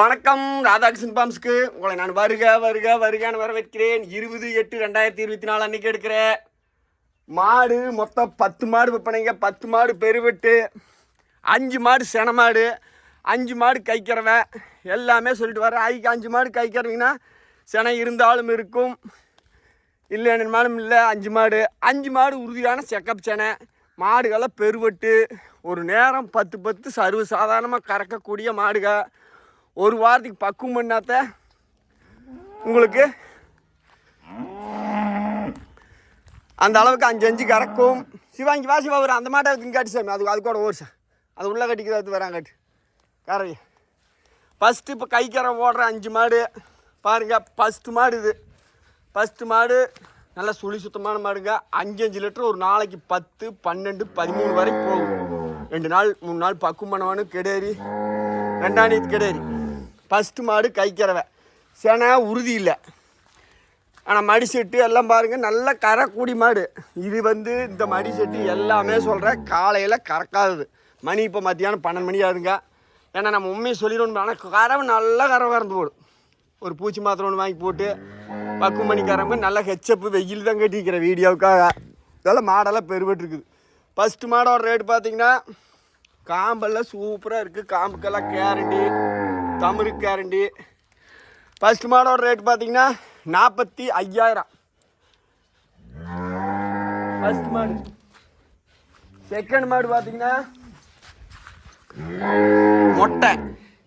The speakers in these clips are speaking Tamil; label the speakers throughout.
Speaker 1: வணக்கம் ராதாகிருஷ்ணன் பாம்ஸ்க்கு. உங்களை நான் வருக வருக வருகன்னு வரவேற்கிறேன். இருபது எட்டு ரெண்டாயிரத்தி இருபத்தி நாலு அன்னைக்கு எடுக்கிற மாடு மொத்தம் பத்து மாடு விற்பனைங்க. பத்து மாடு பெருவெட்டு அஞ்சு மாடு சென மாடு அஞ்சு மாடு கைக்கிறவன் எல்லாமே சொல்லிட்டு வரேன் ஐக்கு அஞ்சு மாடு கைக்கிறவங்கன்னா செனை இருந்தாலும் இருக்கும். இல்லைன்னாலும் இல்லை அஞ்சு மாடு. அஞ்சு மாடு உறுதியான செக்கப் செனை. மாடுகள்லாம் பெருவெட்டு. ஒரு நேரம் பத்து பத்து சர்வ சாதாரணமாக கறக்கக்கூடிய மாடுகள். ஒரு வாரத்துக்கு பக்குவம் பண்ணாத்த உங்களுக்கு? அந்த அளவுக்கு அஞ்சு அஞ்சு கறக்கும். சிவாங்கி வா சிவா வரும் அந்த மாட்டை திங்காட்டி சாமி. அது அது கூட ஒரு சார். அது உள்ளே கட்டிக்கிறது வரான் கட்டு கரை ஃபஸ்ட்டு இப்போ கைக்கரை ஓடுற அஞ்சு மாடு. பாருங்க ஃபஸ்ட்டு மாடு இது. ஃபஸ்ட்டு மாடு நல்லா சுழி சுத்தமான மாடுங்க. அஞ்சு அஞ்சு லிட்டர் ஒரு நாளைக்கு பத்து பன்னெண்டு பதிமூணு வரைக்கும் போகும். ரெண்டு நாள் மூணு நாள் பக்குவம் பண்ணவானு கெடேரி. ரெண்டாணியத்து கெடேரி. ஃபஸ்ட்டு மாடு கைக்கிறவை சேனா உறுதி இல்லை. ஆனால் மடி செட்டு எல்லாம் பாருங்கள் நல்ல கறக்கூடி மாடு. இது வந்து இந்த மடி செட்டு எல்லாமே சொல்கிறேன் காலையில் கறக்காதது. மணி இப்போ மத்தியானம் பன்னெண்டு மணி ஆகுதுங்க. ஏன்னா நம்ம உண்மையை சொல்லிடணும். ஆனால் கறவை நல்லா கறவை கறந்து போடும். ஒரு பூச்சி மாத்திரை ஒன்று வாங்கி போட்டு பக்கு மணி கறம்பு நல்லா ஹெச்சப்பு வெயில் தான் கட்டிக்கிற வீடியோவுக்காக. இதெல்லாம் மாடெல்லாம் பெருபட்டுருக்குது ஃபஸ்ட்டு மாடோட ரேட் பார்த்தீங்கன்னா காம்பெல்லாம் சூப்பராக இருக்குது காம்புக்கெல்லாம் கேரண்டி தமிழ் கேரண்டி ஃபஸ்ட் மாடோட ரேட் பார்த்தீங்கன்னா நாற்பத்தி ஐயாயிரம். ஃபஸ்ட் மாடு செகண்ட் மாடு பார்த்தீங்கன்னா மொட்டை.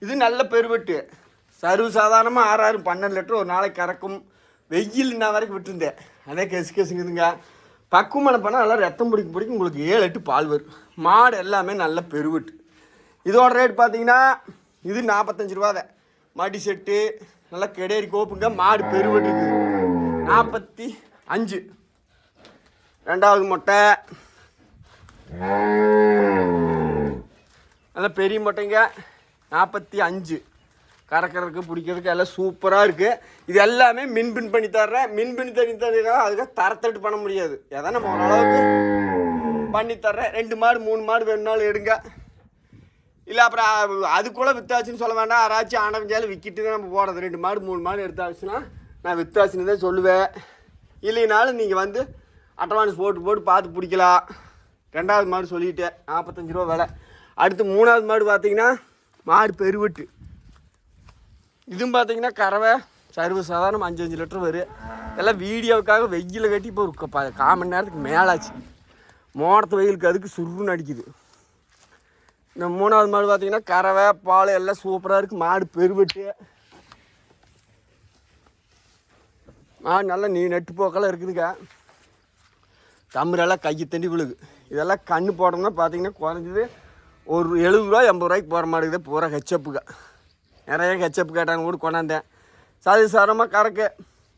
Speaker 1: இது நல்ல பெருவெட்டு. சர்வ சாதாரணமாக ஆறு ஆறு பன்னெண்டு லிட்டர் ஒரு நாளைக்கு கறக்கும். வெயில் இன்ன வரைக்கும் விட்டுருந்தேன். அதே கெசு கெசுங்குதுங்க பக்குவமான பண்ணால் நல்லா ரத்தம் பிடிக்க பிடிக்கும். உங்களுக்கு ஏழு எட்டு பால் வரும். மாடு எல்லாமே நல்ல பெருவெட்டு. இதோட ரேட் பார்த்தீங்கன்னா இது நாற்பத்தஞ்சு ரூபா தான். மடி செட்டு நல்லா கெடேரி கோப்புங்க மாடு பெருவெட்டு இருக்குது நாற்பத்தி அஞ்சு. ரெண்டாவது மொட்டை. நல்லா பெரிய மொட்டைங்க. நாற்பத்தி அஞ்சு. கறக்கிறதுக்கு பிடிக்கிறதுக்கு எல்லாம் சூப்பராக இருக்குது இது எல்லாமே மின்பின் பண்ணி தர்றேன். மின்பின் தண்ணி தரதுக்காக அதுக்கு தரத்தட்டு பண்ண முடியாது. எதை நம்ம ஓரளவுக்கு பண்ணி தர்றேன். ரெண்டு மாடு மூணு மாடு வேணுனாலும் எடுங்க. இல்லை அப்புறம் அதுக்குள்ளே வித்தாச்சுன்னு சொல்ல வேண்டாம். யாராச்சும் ஆனவஞ்சாலும் விற்கிட்டு தான் நம்ம போடுறது ரெண்டு மாடு மூணு மாடு எடுத்தாச்சுன்னா நான் வித்தாச்சுன்னு தான் சொல்லுவேன். இல்லைனாலும் நீங்கள் வந்து அட்வான்ஸ் போட்டு போட்டு பார்த்து பிடிக்கலாம். ரெண்டாவது மாடு சொல்லிட்டேன். நாற்பத்தஞ்சு ரூபா விலை. அடுத்து மூணாவது மாடு பார்த்தீங்கன்னா மாடு பெருவெட்டு. இதுவும் பார்த்தீங்கன்னா கறவை சர்வ சாதாரணம் அஞ்சு அஞ்சு லிட்டர் வரும் எல்லாம் வீடியோவுக்காக வெயில் கட்டி இப்போ ஒரு க- மணி நேரத்துக்கு மேலாச்சு. மோடத்து வெயிலுக்கு அதுக்கு சுருன்னு அடிக்குது. இந்த மூணாவது மாடு பார்த்தீங்கன்னா கறவை பால் எல்லாம் சூப்பராக இருக்குது மாடு பெருவெட்டு. மாடு நல்லா நீ நெட்டு போக்கெல்லாம் இருக்குதுங்க. தமிழெல்லாம் கையை தண்டி விழுகு. இதெல்லாம் கண்ணு போட்டோம்னா பார்த்தீங்கன்னா குறைஞ்சது ஒரு எழுபது ரூபா எண்பது ரூபாய்க்கு போகிற மாட்டேங்குது பூரா ஹெச்சப்புக்கு நிறைய ஹெச்சப்பு கேட்டாங்க கூட கொண்டாந்தேன். சாதி சாரமாக கறக்கு.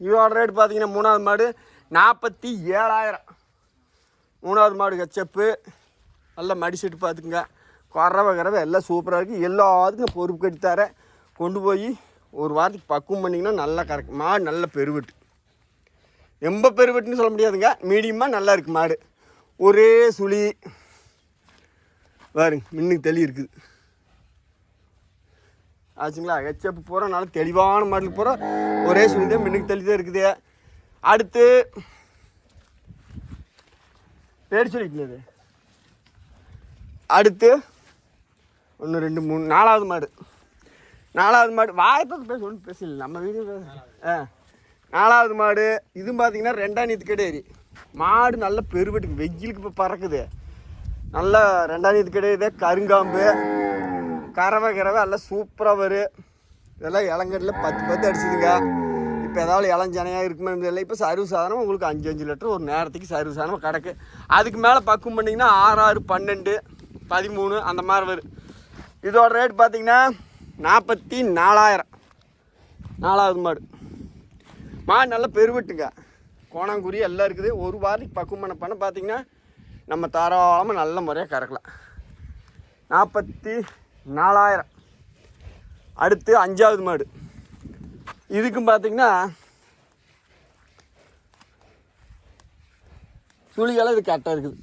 Speaker 1: இதோட ரேட் பார்த்தீங்கன்னா மூணாவது மாடு நாற்பத்தி ஏழாயிரம். மூணாவது மாடு ஹெச்சப்பு நல்லா மடிச்சிட்டு பார்த்துக்குங்க குறவை கறவை எல்லாம் சூப்பராக இருக்குது எல்லாத்துக்கும் பொறுப்பு கட்டி தரேன். கொண்டு போய் ஒரு வாரத்துக்கு பக்குவம் பண்ணிங்கன்னா நல்லா கறக்கு. மாடு நல்ல பெருவெட்டு. ரொம்ப பெருவெட்டுன்னு சொல்ல முடியாதுங்க. மீடியமாக நல்லா இருக்குது மாடு. ஒரே சுழி பாருங்க மின்னுக்கு தெளி இருக்குது. ஆச்சுங்களா? ஹெச்எப் பூரா நல்லா தெளிவான மாடலுக்கு பூரா ஒரே சுழி தான் மின்னுக்கு தெளி தான் இருக்குது. அடுத்து பேர் சொல்லிட்டு அடுத்து ஒன்று ரெண்டு மூணு நாலாவது மாடு. நாலாவது மாடு வாய்ப்பு பேச ஒன்றும் பேசல நம்ம வீடு ஆ. நாலாவது மாடு இதுவும் பார்த்தீங்கன்னா ரெண்டாம் நீத்து கிடையாது மாடு நல்ல பெருவெட்டுக்கு வெயிலுக்கு இப்போ பறக்குது. நல்லா ரெண்டாம் நீத்து கிடையாது கருங்காம்பு கறவை கறவை எல்லாம் சூப்பராக வரும் இதெல்லாம் இளங்கட்டில் பத்து பத்து அடிச்சுதுங்க. இப்போ ஏதாவது இளஞ்சனையாக இருக்குமே இல்லை இப்போ சர்வீஸ் சாதனம் உங்களுக்கு அஞ்சு அஞ்சு லிட்டர் ஒரு நேரத்துக்கு சர்வீஸ் சாதனம் கிடக்கு. அதுக்கு மேலே பக்குவம் பண்ணிங்கன்னா ஆறு ஆறு பன்னெண்டு பதிமூணு அந்த மாதிரி வரும் இதோட ரேட் பார்த்தீங்கன்னா நாற்பத்தி நாலாயிரம் நாலாவது மாடு. மாடு நல்லா பெருவெட்டுங்க. கோணாங்குருவி எல்லாம் இருக்குது. ஒரு வாரத்துக்கு பக்குவம் பண்ண பண்ண பார்த்தீங்கன்னா நம்ம தாராளமாக நல்ல முறையாக கறக்கலாம். நாற்பத்தி நாலாயிரம் அடுத்து அஞ்சாவது மாடு. இதுக்கும் பார்த்தீங்கன்னா சுழியெல்லாம் இது கரெக்டாக இருக்குது.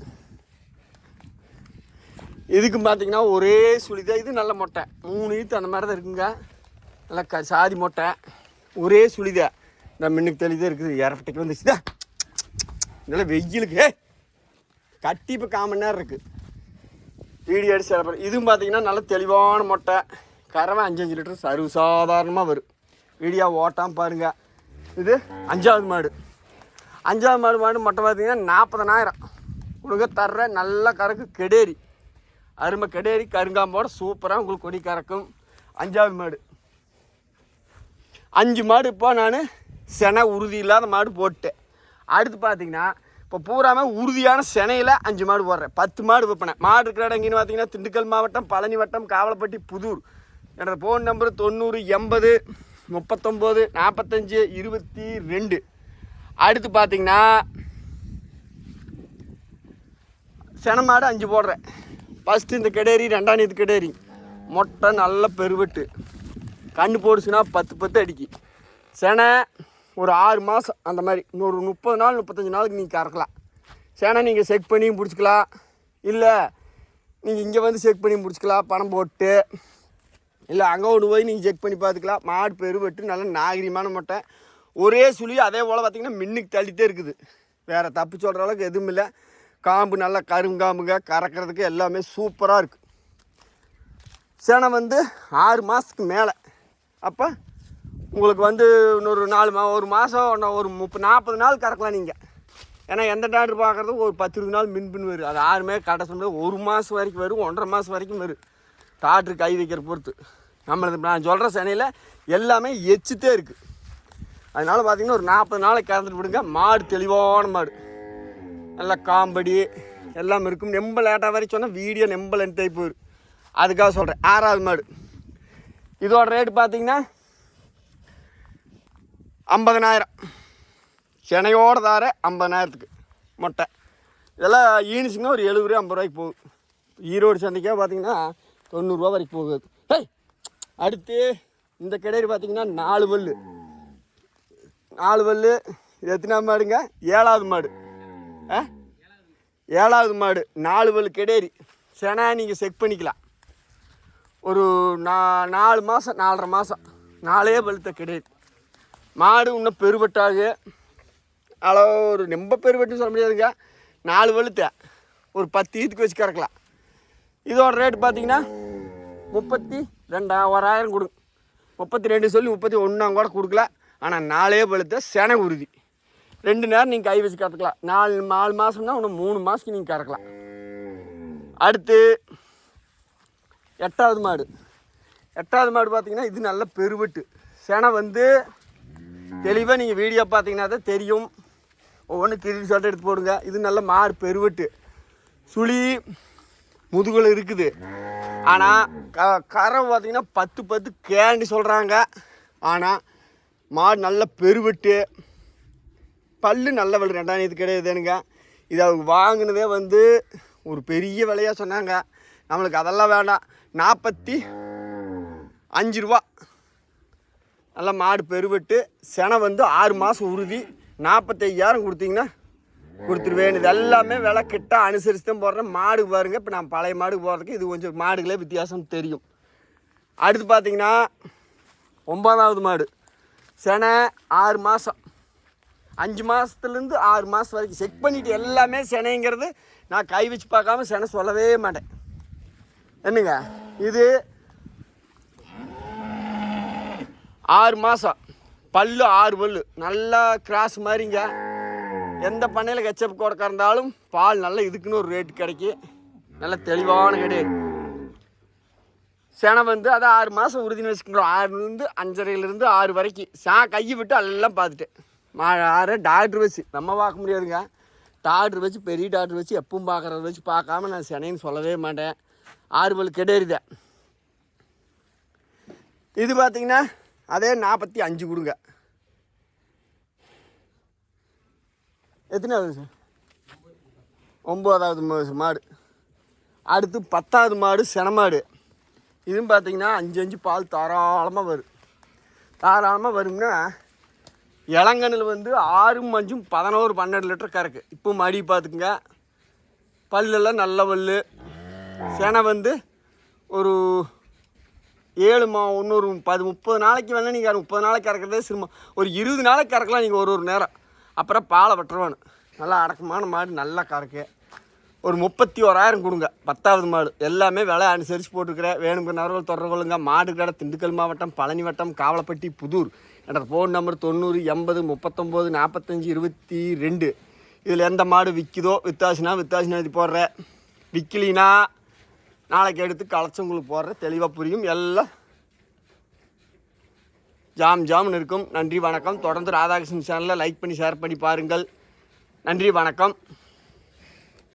Speaker 1: இதுக்கும் பார்த்தீங்கன்னா ஒரே சுழி தான். இது நல்ல மொட்டை. மூணு ஈத்து அந்த மாதிரி தான் இருக்குங்க. நல்லா க சாதி மொட்டை. ஒரே சுழிதா இந்த மின்னுக்கு தெளிதே இருக்குது. இரப்பட்டைக்கு வந்துச்சுதா இதெல்லாம் வெயிலுக்கு. கட்டி இப்போ காமன் நேரம் இருக்குது வீடியோ அடிச்சு சில இதுவும் பார்த்தீங்கன்னா நல்ல தெளிவான மொட்டை. கறவை அஞ்சஞ்சு லிட்டர் சர்வ சாதாரணமாக வரும். வீடியோ ஓட்டாமல் பாருங்க. இது அஞ்சாவது மாடு. அஞ்சாவது மாடு மாடு மொட்டை பார்த்தீங்கன்னா நாற்பதனாயிரம் கொடுங்க தர்ற நல்ல கறக்கு கெடேரி. அருமை கடேரி கருங்காம்போட சூப்பராக உங்களுக்கு கொடி கறக்கும். அஞ்சாவது மாடு. அஞ்சு மாடு இப்போ நான் செனை உறுதி இல்லாத மாடு போட்டேன் அடுத்து பார்த்தீங்கன்னா இப்போ பூராமே உறுதியான செனையில் அஞ்சு மாடு போடுறேன். பத்து மாடு விற்பனேன் மாடு இருக்கிற இடம் எங்கேன்னு பார்த்தீங்கன்னா திண்டுக்கல் மாவட்டம் பழனி வட்டம் காவலப்பட்டி புதூர். என்னோடய ஃபோன் நம்பர் தொண்ணூறு எண்பது முப்பத்தொம்போது நாற்பத்தஞ்சு இருபத்தி ரெண்டு. அடுத்து பார்த்தீங்கன்னா சென மாடு அஞ்சு போடுறேன். ஃபஸ்ட்டு இந்த கிடேரி ரெண்டாம் நீத்து கிடேரி. மொட்டை நல்ல பெருவெட்டு. கண்ணு போடுச்சுன்னா பத்து பத்து அடிக்கு. செனை ஒரு ஆறு மாதம் அந்த மாதிரி. இன்னொரு முப்பது நாள் முப்பத்தஞ்சு நாளுக்கு நீங்கள் கறக்கலாம். சேனை நீங்கள் செக் பண்ணியும் பிடிச்சிக்கலாம். இல்லை நீங்கள் இங்கே வந்து செக் பண்ணி பிடிச்சிக்கலாம். பணம் போட்டு. இல்லை அங்கே கொண்டு போய் நீங்கள் செக் பண்ணி பார்த்துக்கலாம். மாடு பெருவெட்டு நல்ல நாகரிகமான மொட்டை. ஒரே சுழி அதே போல் பார்த்திங்கன்னா மின்னுக்கு தள்ளிட்டே இருக்குது. வேறு தப்பு சொல்கிற அளவுக்கு எதுவும் இல்லை. காம்பு நல்லா கருங்காம்புங்க கறக்கிறதுக்கு எல்லாமே சூப்பராக இருக்குது சேனை வந்து ஆறு மாதத்துக்கு மேலே. அப்போ உங்களுக்கு வந்து இன்னொரு நாலு மா ஒரு மாதம் ஒரு முப்பது நாற்பது நாள் கறக்கலாம் நீங்கள் ஏன்னா எந்த டாக்டர் பார்க்குறது ஒரு பத்து இருபது நாள் மின்பின் வரும். அது ஆறுமே கடை சொன்னது ஒரு மாதம் வரைக்கும் வரும் ஒன்றரை மாதம் வரைக்கும் வரும். டாக்டர் கை வைக்கிற பொறுத்து. நம்மளது நான் சொல்கிற சேனையில் எல்லாமே எச்சுட்டே இருக்குது அதனால் பார்த்திங்கன்னா ஒரு நாற்பது நாளைக்கு கறந்துட்டு விடுங்க. மாடு தெளிவான மாடு. நல்லா காம்படி எல்லாம் இருக்கும். நெம்ப லேட்டாக வரைக்கும் சொன்னால் வீடியோ நெம்ப லென்த் ஆகி போயிடும் அதுக்காக சொல்கிறேன் ஆறாவது மாடு. இதோட ரேட்டு பார்த்தீங்கன்னா ஐம்பதனாயிரம். சென்னையோட தார ஐம்பதனாயிரத்துக்கு மொட்டை. இதெல்லாம் ஈனிச்சுங்க ஒரு எழுபது ரூபா ஐம்பது ரூபாய்க்கு போகுது. ஈரோடு சந்தைக்கே பார்த்தீங்கன்னா தொண்ணூறுரூவா வரைக்கும் போகுது ஹேய்! அடுத்து இந்த கிடேரி பார்த்தீங்கன்னா நாலு பல்லு நாலு பல்லு இது எத்தனை மாடுங்க? ஏழாவது மாடு. ஏழாவது மாடு நாலு வலு கெடேரி. செனா நீங்கள் செக் பண்ணிக்கலாம். ஒரு நா நாலு மாதம் நாலரை மாதம் நாலே பழுத்த கிடையாது மாடு இன்னும் பெருவட்டாகு. அளவு ஒரு ரொம்ப பெருவெட்டுன்னு சொல்ல முடியாதுங்க. நாலு பழுத்த ஒரு பத்து ஈத்துக்கு வச்சு கறக்கலாம். இதோட ரேட் பார்த்தீங்கன்னா முப்பத்தி ரெண்டா ஓராயிரம் கொடுங்க. முப்பத்தி ரெண்டு சொல்லி முப்பத்தி ஒன்றாம் கூட கொடுக்கல. ஆனால் நாலே பழுத்த செனை உறுதி. ரெண்டு நேரம் நீங்கள் கை வச்சு கறக்கலாம் நாலு நாலு மாதம்னா இன்னும் மூணு மாதத்துக்கு நீங்கள் கறக்கலாம். அடுத்து எட்டாவது மாடு. எட்டாவது மாடு பார்த்தீங்கன்னா இது நல்ல பெருவெட்டு. செனை வந்து தெளிவாக நீங்கள் வீடியோ பார்த்தீங்கன்னா தான் தெரியும். ஒவ்வொன்று திருவி சொல்லிட்டு எடுத்து போடுங்க. இது நல்ல மாடு பெருவெட்டு. சுழி முதுகலை இருக்குது. ஆனால் க கரை பார்த்தீங்கன்னா பத்து பத்து கேண்டி சொல்கிறாங்க ஆனால் மாடு நல்ல பெருவெட்டு. பல்லு நல்ல வலு ரெண்டாம் இது கிடையாதுனுங்க இது அவங்க வாங்கினதே வந்து ஒரு பெரிய விலையாக சொன்னாங்க. நம்மளுக்கு அதெல்லாம் வேண்டாம். நாற்பத்தி அஞ்சு ரூபா. நல்லா மாடு பெருவெட்டு. செனை வந்து ஆறு மாதம் உறுதி. நாற்பத்தையாயிரம் கொடுத்தீங்கன்னா கொடுத்துருவேன். இது எல்லாமே விலை கிட்ட அனுசரித்து தான் போடுறேன். மாடு பாருங்கள் இப்போ நான் பழைய மாடு போடுறதுக்கு இது கொஞ்சம் மாடுகளே வித்தியாசம் தெரியும். அடுத்து பார்த்தீங்கன்னா ஒன்பதாவது மாடு. செனை ஆறு மாதம் அஞ்சு மாதத்துலேருந்து ஆறு மாதம் வரைக்கும் செக் பண்ணிவிட்டு எல்லாமே செனைங்கிறது நான் கை வச்சு பார்க்காம செனை சொல்லவே மாட்டேன். என்னங்க? இது ஆறு மாதம் பல்லு ஆறு பல்லு. நல்லா கிராஸ் மாதிரிங்க. எந்த பண்ணையில் கெச்சப் கூட கறந்தாலும் பால் நல்லா இதுக்குன்னு ஒரு ரேட்டு கிடைக்கி. நல்ல தெளிவான கிடையாது செனை வந்து அதை ஆறு மாதம் உறுதினு வச்சுக்கிறோம் ஆறுலேருந்து அஞ்சரைலேருந்து ஆறு வரைக்கும். சா கையை விட்டு எல்லாம் பார்த்துட்டேன். மா டாக்டர் வச்சு. நம்ம பார்க்க முடியாதுங்க. டாக்டர் வச்சு பெரிய டாக்டர் வச்சு எப்பவும் பார்க்குறத வச்சு பார்க்காம நான் சென்னைன்னு சொல்லவே மாட்டேன். ஆறுபல் பல் இது பார்த்தீங்கன்னா அதே நாற்பத்தி அஞ்சு கொடுங்க. எத்தனை சார் ஒம்பதாவது மாடு. அடுத்து பத்தாவது மாடு செனமாடு இதுவும் பார்த்தீங்கன்னா அஞ்சு அஞ்சு பால் தாராளமாக வரும். தாராளமாக வரும்னா இளங்கனில் வந்து ஆறும் அஞ்சும் பதினோரு பன்னெண்டு லிட்டர் கறக்கு. இப்போ மடி பார்த்துக்குங்க பல்லெல்லாம் நல்ல பல்லு. செனை வந்து ஒரு ஏழு மா இன்னொரு பது முப்பது நாளைக்கு வேணால் நீங்கள் முப்பது நாளைக்கு கறக்கிறதே சிரமம். ஒரு இருபது நாளைக்கு கறக்கலாம் நீங்கள் ஒரு ஒரு நேரம். அப்புறம் பாலை வெட்டுருவானு நல்லா அடக்கமான மாடு நல்லா கறக்கு. ஒரு முப்பத்தி ஓராயிரம் கொடுங்க. பத்தாவது மாடு. எல்லாமே விலை அனுசரித்து போட்டுருக்குறேன். வேணுங்கிற நரவல் தொடர்புகளுங்க மாடு கடை திண்டுக்கல் மாவட்டம் பழனி வட்டம் காவலப்பட்டி புதூர். என்ற ஃபோன் நம்பர் தொண்ணூறு எண்பது முப்பத்தொம்போது நாற்பத்தஞ்சு இருபத்தி ரெண்டு. இதில் எந்த மாடு விற்குதோ வித்தாசினா வித்தாசினா எழுதி போடுறேன் விற்கலினா நாளைக்கு எடுத்து களைச்சவங்களுக்கு போடுறேன் தெளிவாக புரியும். எல்லாம் ஜாம் ஜாம்னு இருக்கும். நன்றி வணக்கம். தொடர்ந்து ராதாகிருஷ்ணன் சேனலில் லைக் பண்ணி ஷேர் பண்ணி பாருங்கள். நன்றி வணக்கம்.